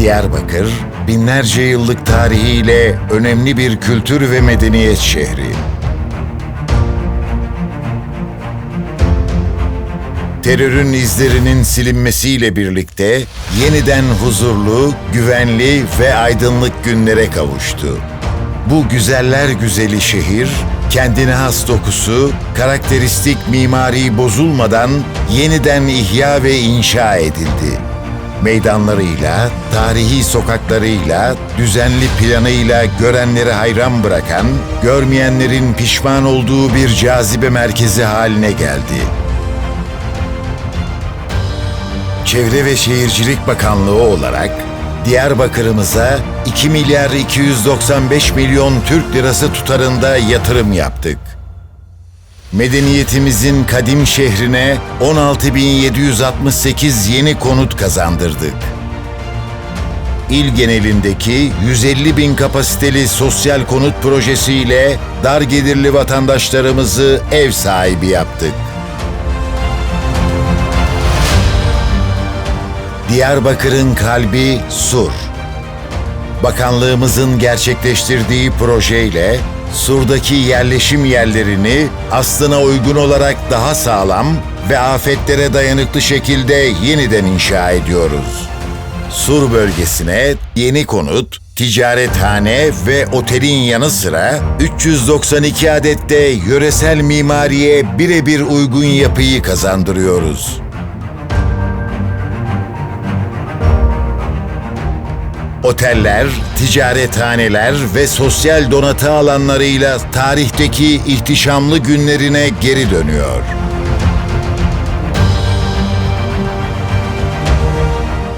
Diyarbakır, binlerce yıllık tarihiyle önemli bir kültür ve medeniyet şehri. Terörün izlerinin silinmesiyle birlikte yeniden huzurlu, güvenli ve aydınlık günlere kavuştu. Bu güzeller güzeli şehir, kendine has dokusu, karakteristik mimari bozulmadan yeniden ihya ve inşa edildi meydanlarıyla, tarihi sokaklarıyla, düzenli planıyla görenleri hayran bırakan, görmeyenlerin pişman olduğu bir cazibe merkezi haline geldi. Çevre ve Şehircilik Bakanlığı olarak Diyarbakır'ımıza 2 milyar 295 milyon Türk lirası tutarında yatırım yaptık medeniyetimizin kadim şehrine 16.768 yeni konut kazandırdık. İl genelindeki 150 bin kapasiteli sosyal konut projesiyle dar gelirli vatandaşlarımızı ev sahibi yaptık. Diyarbakır'ın kalbi Sur. Bakanlığımızın gerçekleştirdiği projeyle Sur'daki yerleşim yerlerini aslına uygun olarak daha sağlam ve afetlere dayanıklı şekilde yeniden inşa ediyoruz. Sur bölgesine yeni konut, ticarethane ve otelin yanı sıra 392 adette yöresel mimariye birebir uygun yapıyı kazandırıyoruz. Oteller, ticarethaneler ve sosyal donatı alanlarıyla tarihteki ihtişamlı günlerine geri dönüyor.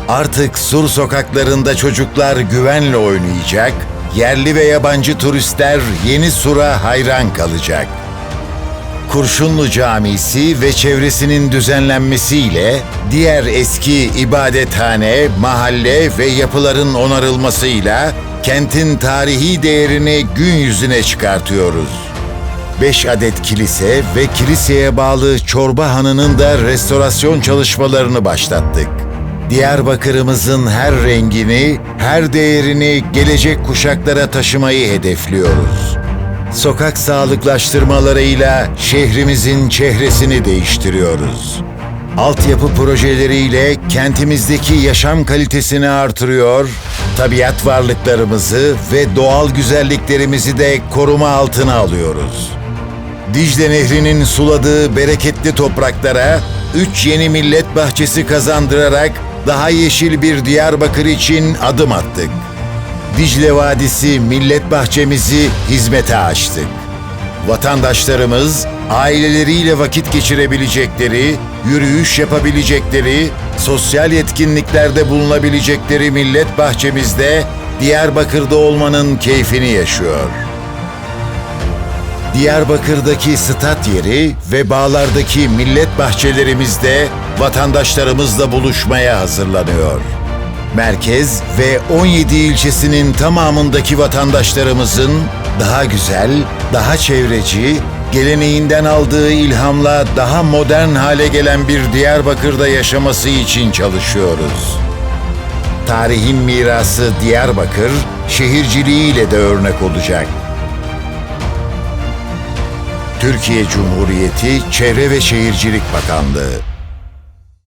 Artık sur sokaklarında çocuklar güvenle oynayacak, yerli ve yabancı turistler yeni sura hayran kalacak. Kurşunlu Camisi ve çevresinin düzenlenmesiyle diğer eski ibadethane, mahalle ve yapıların onarılmasıyla kentin tarihi değerini gün yüzüne çıkartıyoruz. 5 adet kilise ve kiliseye bağlı Çorba Hanı'nın da restorasyon çalışmalarını başlattık. Diyarbakır'ımızın her rengini, her değerini gelecek kuşaklara taşımayı hedefliyoruz sokak sağlıklaştırmalarıyla şehrimizin çehresini değiştiriyoruz. Altyapı projeleriyle kentimizdeki yaşam kalitesini artırıyor, tabiat varlıklarımızı ve doğal güzelliklerimizi de koruma altına alıyoruz. Dicle Nehri'nin suladığı bereketli topraklara üç yeni millet bahçesi kazandırarak daha yeşil bir Diyarbakır için adım attık. Dicle Vadisi Millet Bahçemizi hizmete açtık. Vatandaşlarımız aileleriyle vakit geçirebilecekleri, yürüyüş yapabilecekleri, sosyal etkinliklerde bulunabilecekleri millet bahçemizde Diyarbakır'da olmanın keyfini yaşıyor. Diyarbakır'daki stat yeri ve bağlardaki millet bahçelerimizde vatandaşlarımızla buluşmaya hazırlanıyor merkez ve 17 ilçesinin tamamındaki vatandaşlarımızın daha güzel, daha çevreci, geleneğinden aldığı ilhamla daha modern hale gelen bir Diyarbakır'da yaşaması için çalışıyoruz. Tarihin mirası Diyarbakır, şehirciliğiyle de örnek olacak. Türkiye Cumhuriyeti Çevre ve Şehircilik Bakanlığı